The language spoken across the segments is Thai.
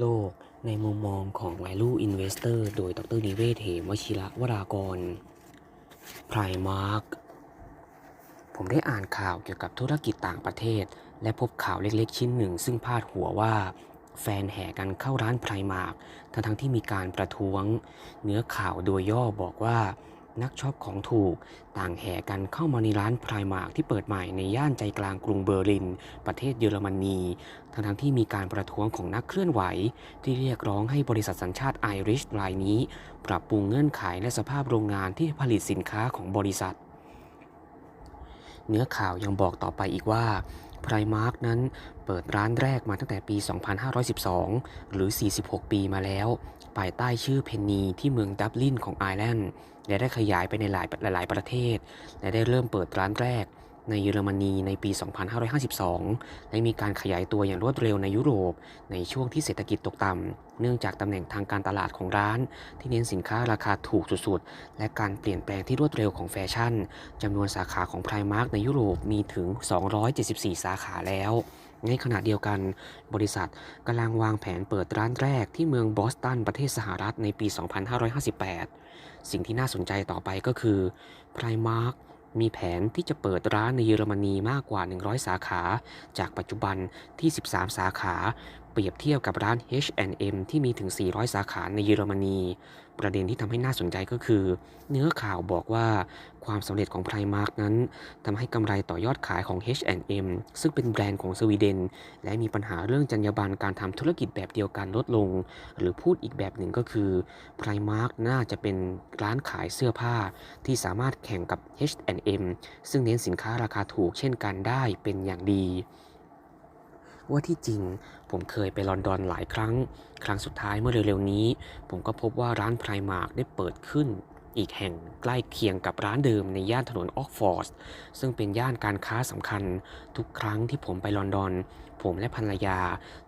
โลกในมุมมองของ Value Investor โดยดรนิเวศเหมวชิระวรากร Primark ผมได้อ่านข่าวเกี่ยวกับธุรกิจต่างประเทศ และพบข่าวเล็กๆ ชิ้นหนึ่ง ซึ่งพาดหัวว่า แฟนแห่กันเข้าร้านไพรมาร์กทั้งๆที่มีการประท้วง เนื้อข่าวโดยย่อบอกว่า นักช็อปของถูก ต่างแห่กันเข้ามาในร้านไพรมาร์กที่เปิดใหม่ในย่านใจกลางกรุงเบอร์ลิน ประเทศเยอรมนี ทั้งๆที่มีการประท้วงของนักเคลื่อนไหว ที่เรียกร้องให้บริษัทสัญชาติไอริชรายนี้ ปรับปรุงเงื่อนไขและสภาพโรงงานที่ผลิตสินค้าของบริษัท เนื้อข่าวยังบอกต่อไปอีกว่า ไพรมาร์กนั้นเปิดร้านแรกมาตั้งแต่ปี 2512 หรือ 46 ปีมาแล้ว ภายใต้ชื่อเพนนีที่เมืองดับลินของไอร์แลนด์ และได้ขยายไปในหลายหลายประเทศ และได้เริ่มเปิดร้านแรก ในเยอรมนีในปี 2552 และมีการขยายตัวอย่างรวดเร็วในยุโรป ในช่วงที่เศรษฐกิจตกต่ำ เนื่องจากตำแหน่งทางการตลาดของร้าน ที่เน้นสินค้าราคาถูกสุดๆ และการเปลี่ยนแปลงที่รวดเร็วของแฟชั่น จำนวนสาขาของไพรมาร์กในยุโรปมีถึง 274 สาขาแล้วในขณะเดียวกัน บริษัทกำลังวางแผนเปิดร้านแรกที่เมืองบอสตันประเทศสหรัฐในปี 2558 สิ่งที่น่าสนใจต่อไปก็คือไพรมาร์ก มีแผนที่จะเปิดร้านในเยอรมนีมากกว่า 100 สาขา จากปัจจุบันที่ 13 สาขา เปรียบเทียบกับร้าน H&M ที่มีถึง 400 สาขาในเยอรมนี ประเด็นที่ทำให้น่าสนใจก็คือ เนื้อข่าวบอกว่าความสำเร็จของไพรมาร์กนั้นทำให้กำไรต่อยอดขายของ H&M ซึ่งเป็นแบรนด์ของสวีเดน และมีปัญหาเรื่องจรรยาบรรณการทำธุรกิจแบบเดียวกันลดลง หรือพูดอีกแบบหนึ่งก็คือไพรมาร์กน่าจะเป็นร้านขายเสื้อผ้า ที่สามารถแข่งกับ H&M ซึ่งเน้นสินค้าราคาถูกเช่นกันได้เป็นอย่างดี ว่าที่จริง ผมเคยไปลอนดอนหลายครั้ง ครั้งสุดท้ายเมื่อเร็วๆนี้ ผมก็พบว่าร้านไพรมาร์กได้เปิดขึ้น อีกแห่งใกล้เคียงกับร้านเดิมในย่านถนนออกฟอร์ดซึ่งเป็นย่านการค้าสำคัญ ทุกครั้งที่ผมไปลอนดอน ผมและภรรยา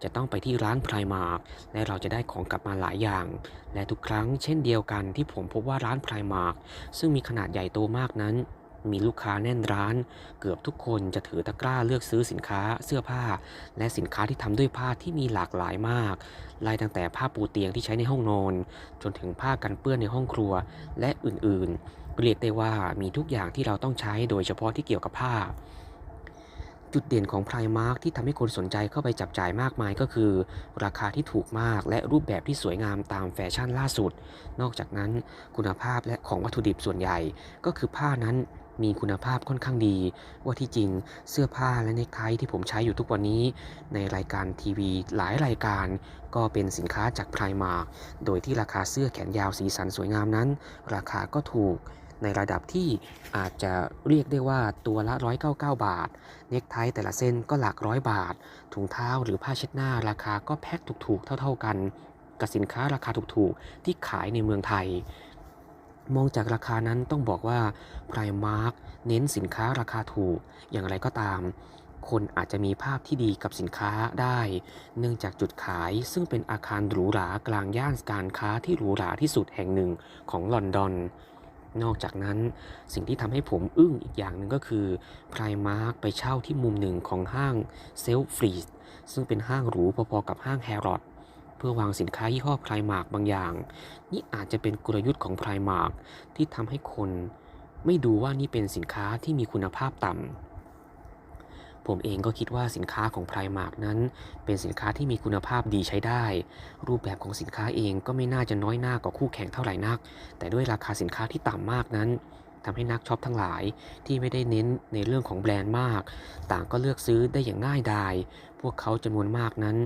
จะต้องไปที่ร้านไพรมาร์กและเราจะได้ของกลับมาหลายอย่าง และทุกครั้งเช่นเดียวกันที่ผมพบว่าร้านไพรมาร์กซึ่งมีขนาดใหญ่โตมากนั้น มีลูกค้าแน่นร้าน เกือบทุกคนจะถือตะกร้าเลือกซื้อสินค้าเสื้อผ้า และสินค้าที่ทำด้วยผ้าที่มีหลากหลายมากไล่ตั้งแต่ผ้าปูเตียงที่ใช้ในห้องนอน จนถึงผ้ากันเปื้อนในห้องครัวและอื่นๆ เรียกได้ว่ามีทุกอย่างที่เราต้องใช้โดยเฉพาะที่เกี่ยวกับผ้า จุดเด่นของไพรมาร์กที่ทำให้คนสนใจเข้าไปจับจ่ายมากมายก็คือ ราคาที่ถูกมากและรูปแบบที่สวยงามตามแฟชั่นล่าสุด นอกจากนั้นคุณภาพและของวัตถุดิบส่วนใหญ่ก็คือผ้านั้น มีคุณภาพค่อนข้างดี ว่าที่จริงเสื้อผ้าและเนคไทที่ผมใช้อยู่ทุกวันนี้ ในรายการทีวีหลายรายการ ก็เป็นสินค้าจากไพรมาร์กโดยที่ราคาเสื้อแขนยาวสีสันสวยงามนั้น ราคาก็ถูกในระดับที่อาจจะเรียกได้ว่าตัวละ 199 บาท เนคไทแต่ละเส้นก็หลักร้อยบาท ถุงเท้าหรือผ้าเช็ดหน้าราคาก็แพ็คถูกๆ เท่าๆกัน กับสินค้าราคาถูกๆ ที่ขายในเมืองไทย มองจากราคานั้นต้องบอกว่า Primark เน้นสินค้าราคาถูก อย่างไรก็ตาม คนอาจจะมีภาพที่ดีกับสินค้าได้ เนื่องจากจุดขายซึ่งเป็นอาคารหรูหรากลางย่านการค้าที่หรูหราที่สุดแห่งหนึ่งของลอนดอน นอกจากนั้นสิ่งที่ทำให้ผมอึ้งอีกอย่างหนึ่งก็คือ Primark ไปเช่าที่มุมหนึ่งของห้างเซลฟรีสซึ่งเป็นห้างหรูพอๆกับห้างแฮร์รอด พื่อวางสินค้ายี่ห้อ Primark บางอย่าง นี่อาจจะเป็นกลยุทธ์ของ Primark ที่ทำให้คน ไม่ดูว่านี่เป็นสินค้าที่มีคุณภาพต่ำผมเองก็คิดว่าสินค้าของ Primark นั้น เป็นสินค้าที่มีคุณภาพดีใช้ได้ รูปแบบของสินค้าเองก็ไม่น่าจะน้อยหน้ากว่าคู่แข่งเท่าไหร่นัก แต่ด้วยราคาสินค้าที่ต่ำมากนั้นทำให้นักช็อปทั้งหลายที่ไม่ได้เน้นในเรื่องของแบรนด์มาก ต่างก็เลือกซื้อได้อย่างง่ายดาย พวกเขาจำนวนมากนั้น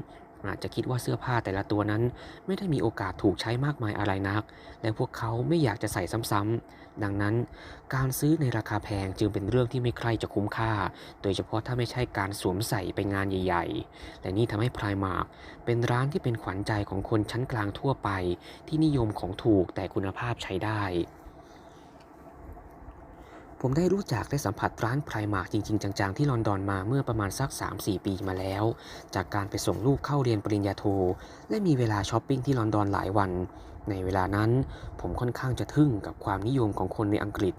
อาจจะคิดว่าเสื้อผ้าแต่ละตัวนั้น ไม่ได้มีโอกาสถูกใช้มากมายอะไรนัก และพวกเขาไม่อยากจะใส่ซ้ำๆ ดังนั้น การซื้อในราคาแพงจึงเป็นเรื่องที่ไม่ใครจะคุ้มค่า โดยเฉพาะถ้าไม่ใช่การสวมใส่ไปงานใหญ่ๆ และนี่ทำให้พรายมาร์กเป็นร้านที่เป็นขวัญใจของคนชั้นกลางทั่วไป ที่นิยมของถูกแต่คุณภาพใช้ได้ ผมได้รู้จักได้สัมผัสร้านไพรมาร์กจริง ๆ จัง ๆ ที่ลอนดอนมาเมื่อประมาณสัก 3-4 ปีมาแล้ว จากการไปส่งลูกเข้าเรียนปริญญาโท และมีเวลาช้อปปิ้งที่ลอนดอนหลายวัน ในเวลานั้น ผมค่อนข้างจะทึ่งกับความนิยมของคนในอังกฤษ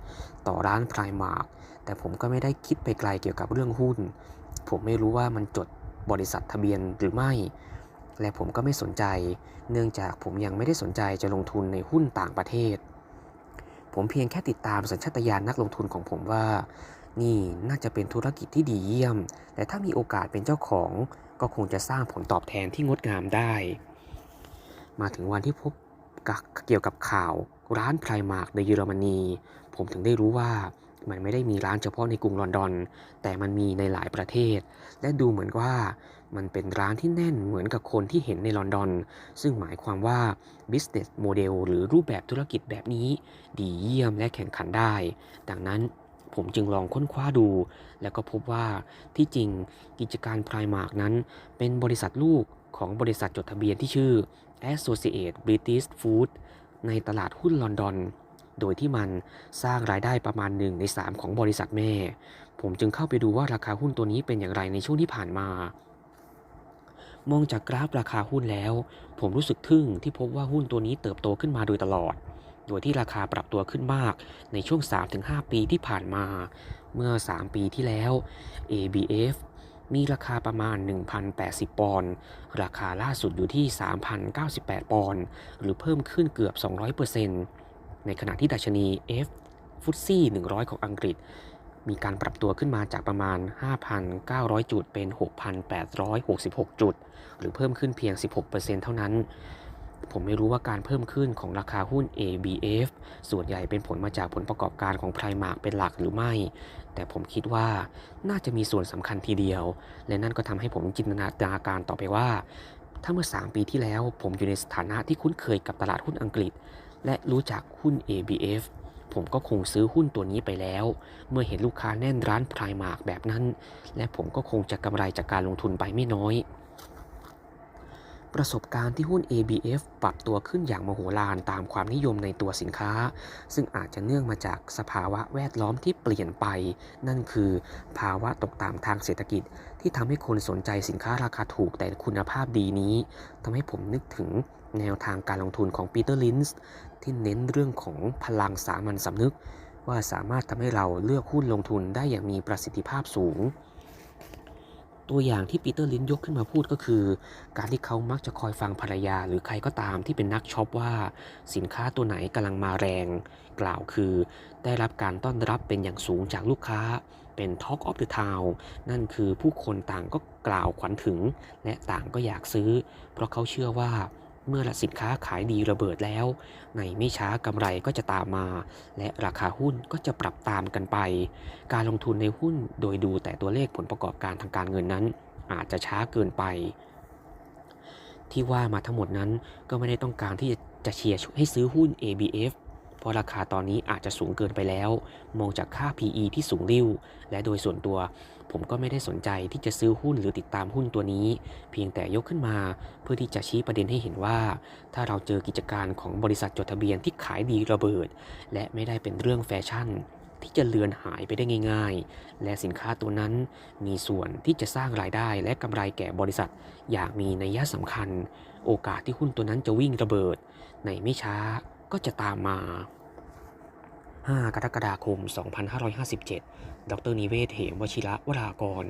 ต่อร้านไพรมาร์กแต่ผมก็ไม่ได้คิดไปไกลเกี่ยวกับเรื่องหุ้น ผมไม่รู้ว่ามันจดบริษัททะเบียนหรือไม่ และผมก็ไม่สนใจ เนื่องจากผมยังไม่ได้สนใจจะลงทุนในหุ้นต่างประเทศ ผมเพียงแค่ติดตามสัญชาตญาณนักลงทุนของผมว่า นี่น่าจะเป็นธุรกิจที่ดีเยี่ยมแต่ถ้ามีโอกาสเป็นเจ้าของก็คงจะสร้างผลตอบแทนที่งดงามได้ มาถึงวันที่พบกับเกี่ยวกับข่าวร้านไพรมาร์กในเยอรมนี ผมถึงได้รู้ว่า มันไม่ได้มีร้านเฉพาะในกรุงลอนดอน แต่มันมีในหลายประเทศ และดูเหมือนว่ามันเป็นร้านที่แน่นเหมือนกับคนที่เห็นในลอนดอน ซึ่งหมายความว่า business model หรือรูปแบบธุรกิจแบบนี้ ดีเยี่ยมและแข่งขันได้ ดังนั้นผมจึงลองค้นคว้าดู แล้วก็พบว่าที่จริงกิจการพรายมาร์กนั้น เป็นบริษัทลูกของบริษัทจดทะเบียนที่ชื่อ Associate British Food ในตลาดหุ้นลอนดอน โดยที่มันสร้างรายได้ประมาณ 1 ใน 3 ของบริษัทแม่ ผมจึงเข้าไปดูว่าราคาหุ้นตัวนี้เป็นอย่างไรในช่วงที่ผ่านมามองจากกราฟราคาหุ้นแล้ว ผมรู้สึกทึ่งที่พบว่าหุ้นตัวนี้เติบโตขึ้นมาโดยตลอด โดยที่ราคาปรับตัวขึ้นมากในช่วง 3-5 ปีที่ผ่านมา เมื่อ 3 ปีที่แล้ว ABF มีราคาประมาณ 1,080 ปอนด์ ราคาล่าสุดอยู่ที่ 3,098 ปอนด์ หรือเพิ่มขึ้นเกือบ 200% ในขณะที่ดัชนี F ฟุตซี่100 ของอังกฤษ มีการปรับตัวขึ้นมาจากประมาณ 5,900 จุดเป็น 6,866 จุด หรือเพิ่มขึ้นเพียง 16%เท่านั้น ผมไม่รู้ว่าการเพิ่มขึ้นของราคาหุ้น ABF ส่วนใหญ่เป็นผลมาจากผลประกอบการของไพรมาร์กเป็นหลักหรือไม่ แต่ผมคิดว่าน่าจะมีส่วนสำคัญทีเดียว และนั่นก็ทำให้ผมจินตนาการต่อไปว่าถ้าเมื่อ 3 ปีที่แล้วผมอยู่ในสถานะที่คุ้นเคยกับตลาดหุ้นอังกฤษ และรู้จักหุ้น ABF ผมก็คงซื้อหุ้นตัวนี้ไปแล้ว เมื่อเห็นลูกค้าแน่นร้านไพรมาร์กแบบนั้น และผมก็คงจะกำไรจากการลงทุนไปไม่น้อย ประสบการณ์ที่หุ้น ABF ปรับตัวขึ้นอย่างมโหฬารตามความนิยมในตัวสินค้า ซึ่งอาจจะเนื่องมาจากสภาวะแวดล้อมที่เปลี่ยนไป นั่นคือภาวะตกต่ำทางเศรษฐกิจ ที่ทำให้คนสนใจสินค้าราคาถูกแต่คุณภาพดีนี้ทำให้ผมนึกถึง แนวทางการลงทุนของปีเตอร์ลินส์ที่เน้นเรื่องของพลังสามัญสำนึก ว่าสามารถทำให้เราเลือกหุ้นลงทุนได้อย่างมีประสิทธิภาพสูง ตัวอย่างที่ปีเตอร์ลินยกขึ้นมาพูดก็คือ การที่เขามักจะคอยฟังภรรยาหรือใครก็ตามที่เป็นนักช็อปว่าสินค้าตัวไหนกำลังมาแรง กล่าวคือ ได้รับการต้อนรับเป็นอย่างสูงจากลูกค้าเป็น Talk of the Town นั่นคือผู้คนต่างก็กล่าวขวัญถึง และต่างก็อยากซื้อ เพราะเขาเชื่อว่า เมื่อสินค้าขายดีระเบิดแล้ว ในไม่ช้ากำไรก็จะตามมา และราคาหุ้นก็จะปรับตามกันไป การลงทุนในหุ้นโดยดูแต่ตัวเลขผลประกอบการทางการเงินนั้น อาจจะช้าเกินไป ที่ว่ามาทั้งหมดนั้นก็ไม่ได้ต้องการที่จะเชียร์ให้ซื้อหุ้น ABF เพราะราคาตอนนี้อาจจะสูงเกินไปแล้ว มองจากค่า PE ที่สูงริ้ว และโดยส่วนตัว ผมก็ไม่ได้สนใจที่จะซื้อหุ้นหรือติดตามหุ้นตัวนี้ เพียงแต่ยกขึ้นมา เพื่อที่จะชี้ประเด็นให้เห็นว่า ถ้าเราเจอกิจการของบริษัทจดทะเบียนที่ขายดีระเบิด และไม่ได้เป็นเรื่องแฟชั่นที่จะเลือนหายไปได้ง่ายๆ และสินค้าตัวนั้นมีส่วนที่จะสร้างรายได้และกำไรแก่บริษัท อย่างมีนัยสำคัญ โอกาสที่หุ้นตัวนั้นจะวิ่งระเบิด ในไม่ช้า ก็จะตามมา 5 กรกฎาคม 2557 ดรนิเวศ เหมวชิระวรากร